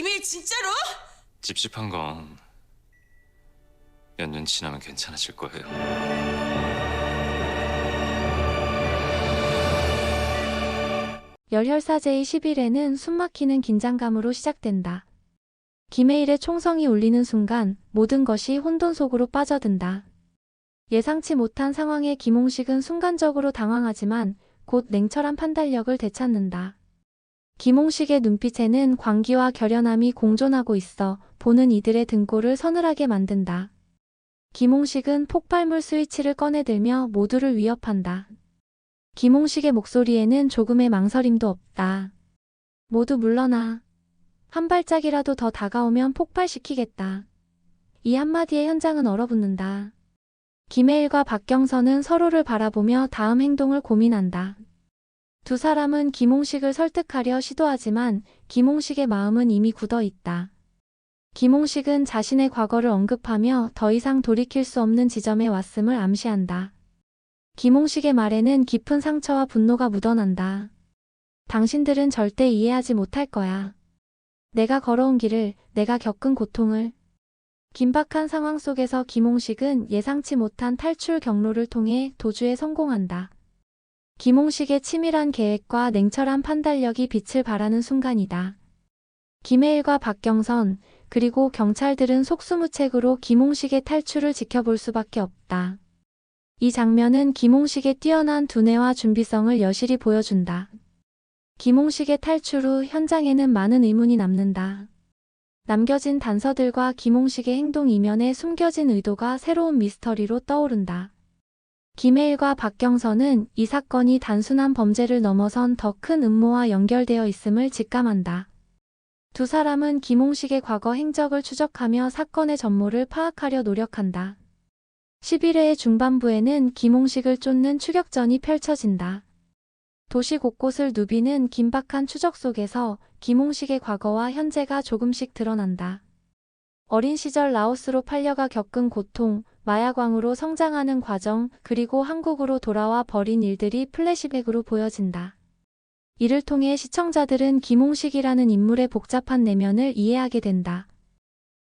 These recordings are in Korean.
김혜일 진짜로? 찝찝한 건 몇 년 지나면 괜찮아질 거예요. 10혈사제의 10일에는 숨막히는 긴장감으로 시작된다. 김해일의 총성이 울리는 순간 모든 것이 혼돈 속으로 빠져든다. 예상치 못한 상황에 김홍식은 순간적으로 당황하지만 곧 냉철한 판단력을 되찾는다. 김홍식의 눈빛에는 광기와 결연함이 공존하고 있어 보는 이들의 등골을 서늘하게 만든다. 김홍식은 폭발물 스위치를 꺼내들며 모두를 위협한다. 김홍식의 목소리에는 조금의 망설임도 없다. 모두 물러나. 한 발짝이라도 더 다가오면 폭발시키겠다. 이 한마디에 현장은 얼어붙는다. 김혜일과 박경선은 서로를 바라보며 다음 행동을 고민한다. 두 사람은 김홍식을 설득하려 시도하지만 김홍식의 마음은 이미 굳어 있다. 김홍식은 자신의 과거를 언급하며 더 이상 돌이킬 수 없는 지점에 왔음을 암시한다. 김홍식의 말에는 깊은 상처와 분노가 묻어난다. 당신들은 절대 이해하지 못할 거야. 내가 걸어온 길을, 내가 겪은 고통을. 긴박한 상황 속에서 김홍식은 예상치 못한 탈출 경로를 통해 도주에 성공한다. 김홍식의 치밀한 계획과 냉철한 판단력이 빛을 발하는 순간이다. 김혜일과 박경선, 그리고 경찰들은 속수무책으로 김홍식의 탈출을 지켜볼 수밖에 없다. 이 장면은 김홍식의 뛰어난 두뇌와 준비성을 여실히 보여준다. 김홍식의 탈출 후 현장에는 많은 의문이 남는다. 남겨진 단서들과 김홍식의 행동 이면에 숨겨진 의도가 새로운 미스터리로 떠오른다. 김혜일과 박경선은 이 사건이 단순한 범죄를 넘어선 더 큰 음모와 연결되어 있음을 직감한다. 두 사람은 김홍식의 과거 행적을 추적하며 사건의 전모를 파악하려 노력한다. 11회의 중반부에는 김홍식을 쫓는 추격전이 펼쳐진다. 도시 곳곳을 누비는 긴박한 추적 속에서 김홍식의 과거와 현재가 조금씩 드러난다. 어린 시절 라오스로 팔려가 겪은 고통, 마약왕으로 성장하는 과정, 그리고 한국으로 돌아와 벌인 일들이 플래시백으로 보여진다. 이를 통해 시청자들은 김홍식이라는 인물의 복잡한 내면을 이해하게 된다.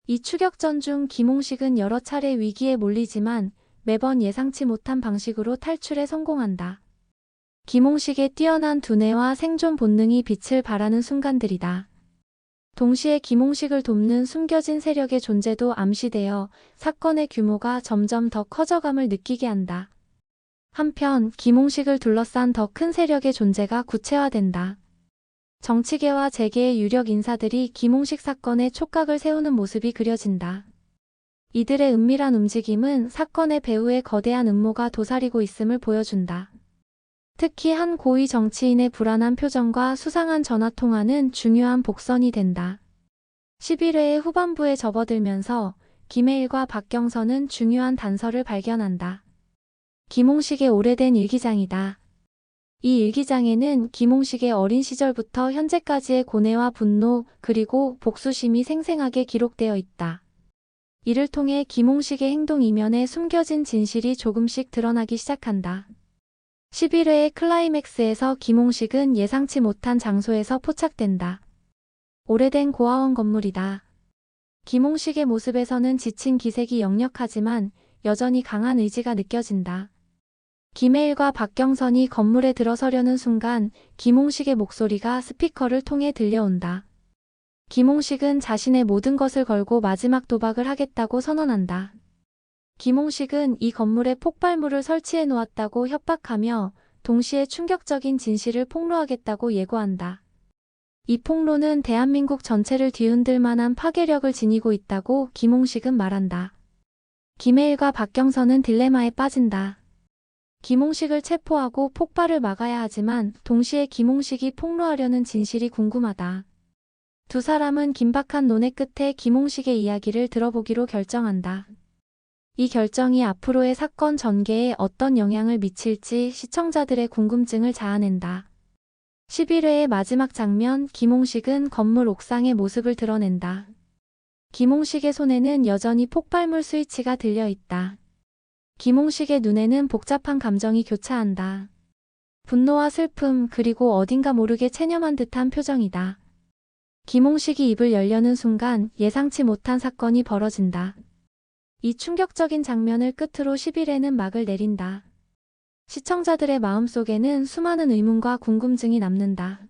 이 추격전 중 김홍식은 여러 차례 위기에 몰리지만 매번 예상치 못한 방식으로 탈출에 성공한다. 김홍식의 뛰어난 두뇌와 생존 본능이 빛을 발하는 순간들이다. 동시에 김홍식을 돕는 숨겨진 세력의 존재도 암시되어 사건의 규모가 점점 더 커져감을 느끼게 한다. 한편 김홍식을 둘러싼 더 큰 세력의 존재가 구체화된다. 정치계와 재계의 유력 인사들이 김홍식 사건에 촉각을 세우는 모습이 그려진다. 이들의 은밀한 움직임은 사건의 배후에 거대한 음모가 도사리고 있음을 보여준다. 특히 한 고위 정치인의 불안한 표정과 수상한 전화통화는 중요한 복선이 된다. 11회의 후반부에 접어들면서 김혜일과 박경선은 중요한 단서를 발견한다. 김홍식의 오래된 일기장이다. 이 일기장에는 김홍식의 어린 시절부터 현재까지의 고뇌와 분노, 그리고 복수심이 생생하게 기록되어 있다. 이를 통해 김홍식의 행동 이면에 숨겨진 진실이 조금씩 드러나기 시작한다. 11회의 클라이맥스에서 김홍식은 예상치 못한 장소에서 포착된다. 오래된 고아원 건물이다. 김홍식의 모습에서는 지친 기색이 역력하지만 여전히 강한 의지가 느껴진다. 김혜일과 박경선이 건물에 들어서려는 순간 김홍식의 목소리가 스피커를 통해 들려온다. 김홍식은 자신의 모든 것을 걸고 마지막 도박을 하겠다고 선언한다. 김홍식은 이 건물에 폭발물을 설치해 놓았다고 협박하며 동시에 충격적인 진실을 폭로하겠다고 예고한다. 이 폭로는 대한민국 전체를 뒤흔들 만한 파괴력을 지니고 있다고 김홍식은 말한다. 김혜일과 박경선은 딜레마에 빠진다. 김홍식을 체포하고 폭발을 막아야 하지만 동시에 김홍식이 폭로하려는 진실이 궁금하다. 두 사람은 긴박한 논의 끝에 김홍식의 이야기를 들어보기로 결정한다. 이 결정이 앞으로의 사건 전개에 어떤 영향을 미칠지 시청자들의 궁금증을 자아낸다. 11회의 마지막 장면 김홍식은 건물 옥상의 모습을 드러낸다. 김홍식의 손에는 여전히 폭발물 스위치가 들려 있다. 김홍식의 눈에는 복잡한 감정이 교차한다. 분노와 슬픔 그리고 어딘가 모르게 체념한 듯한 표정이다. 김홍식이 입을 열려는 순간 예상치 못한 사건이 벌어진다. 이 충격적인 장면을 끝으로 10일에는 막을 내린다. 시청자들의 마음속에는 수많은 의문과 궁금증이 남는다.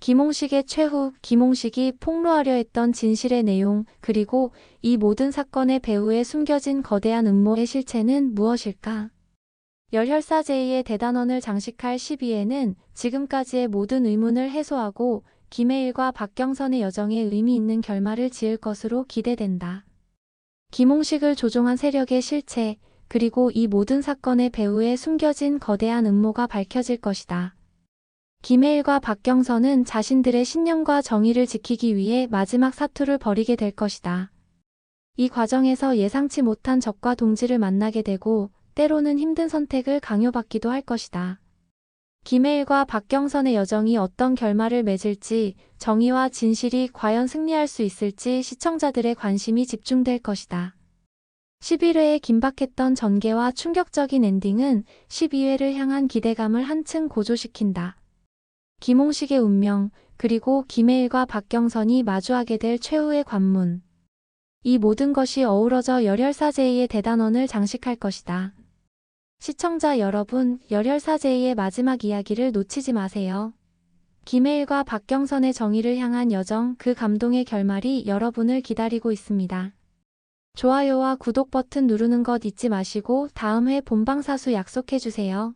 김홍식의 최후, 김홍식이 폭로하려 했던 진실의 내용, 그리고 이 모든 사건의 배후에 숨겨진 거대한 음모의 실체는 무엇일까? 열혈사 제이의 대단원을 장식할 12회는 지금까지의 모든 의문을 해소하고 김혜일과 박경선의 여정에 의미 있는 결말을 지을 것으로 기대된다. 김홍식을 조종한 세력의 실체, 그리고 이 모든 사건의 배후에 숨겨진 거대한 음모가 밝혀질 것이다. 김혜일과 박경선은 자신들의 신념과 정의를 지키기 위해 마지막 사투를 벌이게 될 것이다. 이 과정에서 예상치 못한 적과 동지를 만나게 되고 때로는 힘든 선택을 강요받기도 할 것이다. 김혜일과 박경선의 여정이 어떤 결말을 맺을지, 정의와 진실이 과연 승리할 수 있을지 시청자들의 관심이 집중될 것이다. 11회의 긴박했던 전개와 충격적인 엔딩은 12회를 향한 기대감을 한층 고조시킨다. 김홍식의 운명, 그리고 김혜일과 박경선이 마주하게 될 최후의 관문. 이 모든 것이 어우러져 열혈사제이의 대단원을 장식할 것이다. 시청자 여러분, 열혈사제이의 마지막 이야기를 놓치지 마세요. 김혜일과 박경선의 정의를 향한 여정, 그 감동의 결말이 여러분을 기다리고 있습니다. 좋아요와 구독 버튼 누르는 것 잊지 마시고 다음 회 본방사수 약속해주세요.